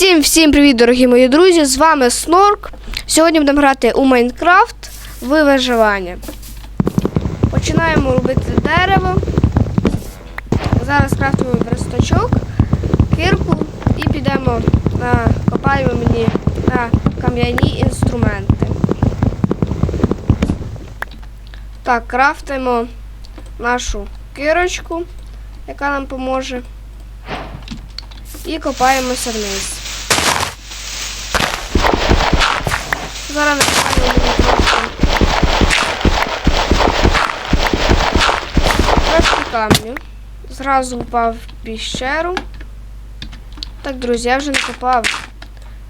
Всім всім привіт, дорогі мої друзі! З вами Снорк. Сьогодні будемо грати у Майнкрафт в виживання. Починаємо робити дерево. Зараз крафтуємо верстачок, кирку і підемо на копаємо мені на кам'яні інструменти. Так, крафтимо нашу кирочку, яка нам поможе. І копаємося вниз. Зараз трошки. Трошки камню. Зразу впав в піщеру. Так, друзі, я вже накопав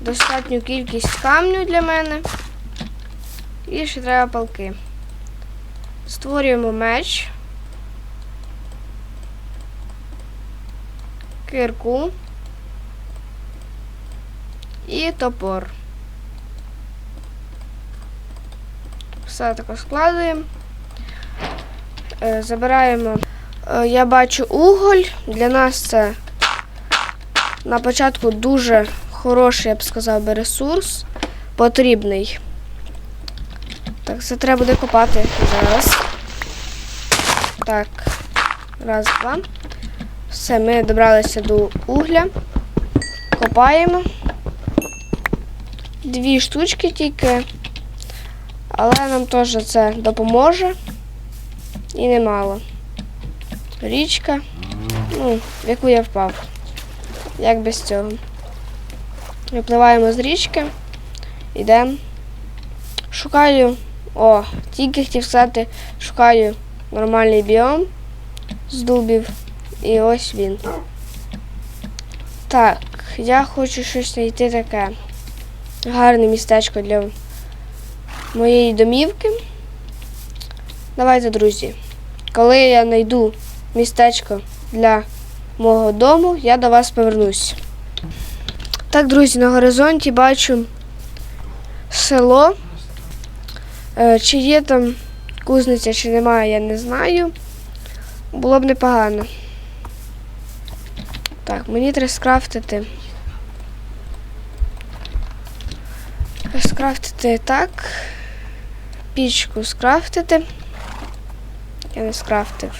достатню кількість камню для мене. І ще треба палки. Створюємо меч. Кирку і топор. Все таке складуємо. Е, Забираємо. Е, Я бачу уголь. Для нас це на початку дуже хороший, я б сказав би, ресурс. Потрібний. Так, це треба буде копати зараз. Так. Раз, два. Все, ми добралися до угля. Копаємо. Дві штучки тільки. Але нам теж це допоможе. І немало. Річка, ну, в яку я впав. Як без цього. Випливаємо з річки. Йдемо. Шукаю. О, тільки хотів сказати, шукаю нормальний біом з дубів. І ось він. Так, я хочу щось знайти таке. Гарне містечко для моєї домівки. Давайте, друзі. Коли я знайду містечко для мого дому, я до вас повернусь. Так, друзі, на горизонті бачу село. Е, Чи є там кузниця, чи немає, я не знаю. Було б непогано. Так, мені треба скрафтити. Скрафтити так. Пічку скрафтити. Я не скрафтив.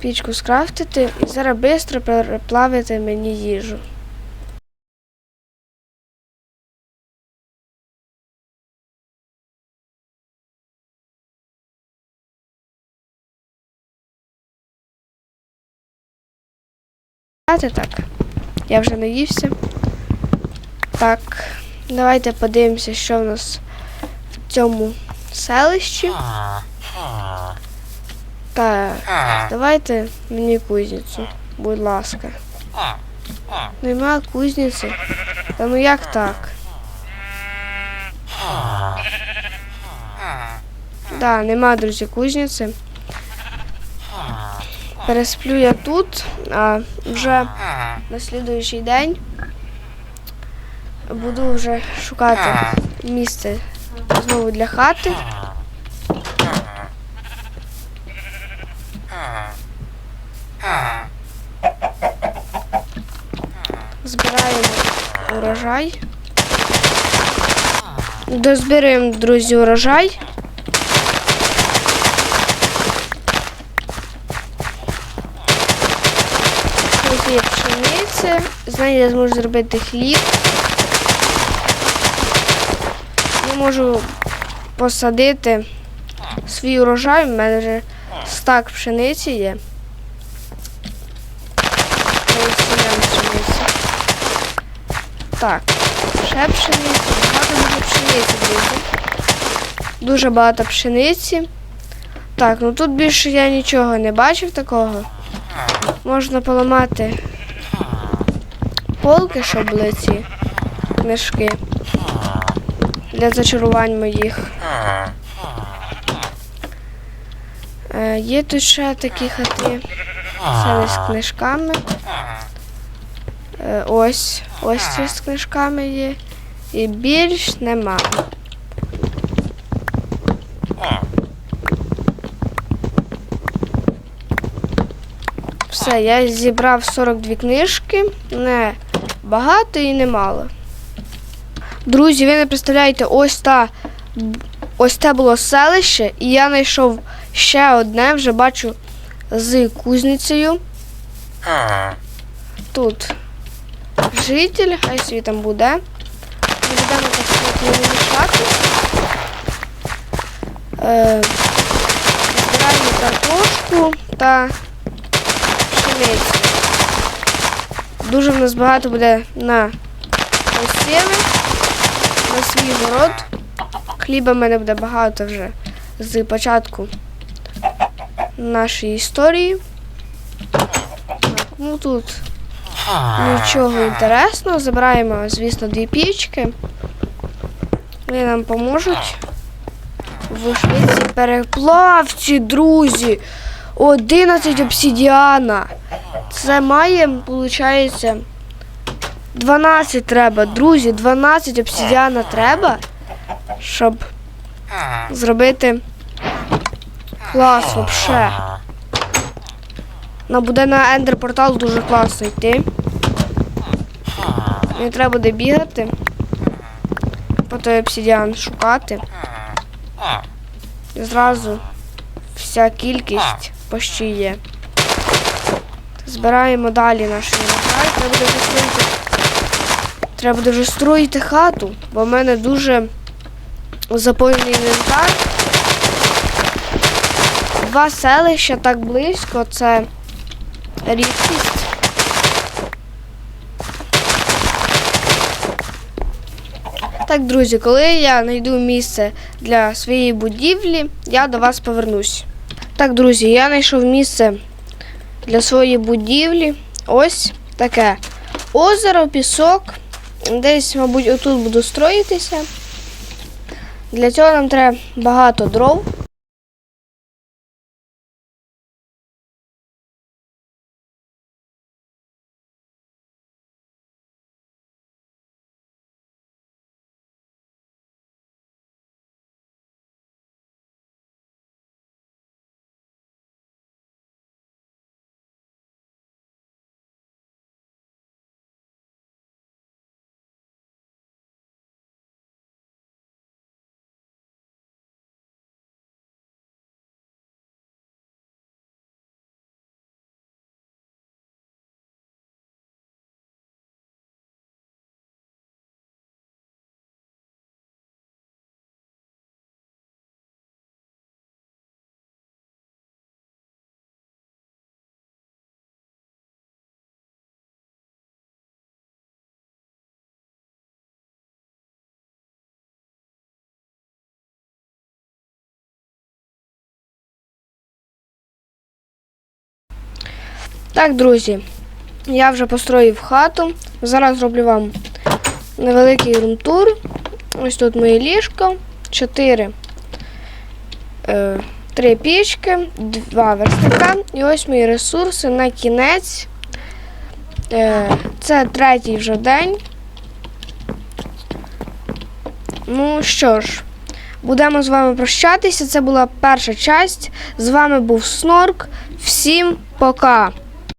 Пічку скрафтити і зараз швидко переплавити мені їжу. Так. Я вже наївся. Так, давайте подивимося, що в нас цьому селищі. Так, давайте мені кузницю, будь ласка. Нема кузниці. Та ну як так? Да, нема, друзі, кузниці. Пересплю я тут, а вже на слідуючий день буду вже шукати місце знову для хати. Збираємо урожай. Дозбираємо, друзі, урожай. Ось є пшениця. З я зможу зробити хліб. Я можу посадити свій урожай. У мене вже стак пшениці є. Пшениці. Так, ще пшениця, багато дуже пшениці, друзі. Дуже багато пшениці. Так, ну тут більше я нічого не бачив такого. Можна поламати полки, щоб були ці книжки для зачарувань моїх. Е, є тут ще такі хати. Це з книжками. Е, ось, ось ці з книжками є. І більш нема. Все, я зібрав 42 книжки. Не багато і немало. Друзі, ви не представляєте, ось та ось це було селище, і я знайшов ще одне, вже бачу з кузницею. Тут житель, хай собі там буде. Ми будемо так. Е, збираємо картошку та пшеницю. Дуже в нас багато буде на посіви, на свій город. Хліба в мене буде багато вже з початку нашої історії. Ну тут нічого інтересного. Забираємо, звісно, дві пічки. Вони нам поможуть в швидкій переплавці, друзі. 11 обсидіана. Це має, виходить, 12 треба, друзі, 12 обсидіана треба, щоб зробити клас вообще. Нам буде на ендер портал дуже класно йти. Не треба буде бігати. По той обсидіан шукати. І зразу вся кількість почти є. Збираємо далі наш виноград. Треба буде строїти. Треба вже строїти хату, бо в мене дуже заповнений інвентар. Два селища так близько, це рідкість. Так, друзі, коли я знайду місце для своєї будівлі, я до вас повернусь. Так, друзі, я знайшов місце для своєї будівлі. Ось таке озеро, пісок. Десь, мабуть, отут буду строїтися. Для цього нам треба багато дров. Так, друзі, я вже построїв хату. Зараз зроблю вам невеликий румтур. Ось тут моє ліжко, чотири е, три пічки, два верстака. І ось мої ресурси на кінець. Е, це третій вже день. Ну що ж, будемо з вами прощатися. Це була перша часть. З вами був Снорк. Всім пока!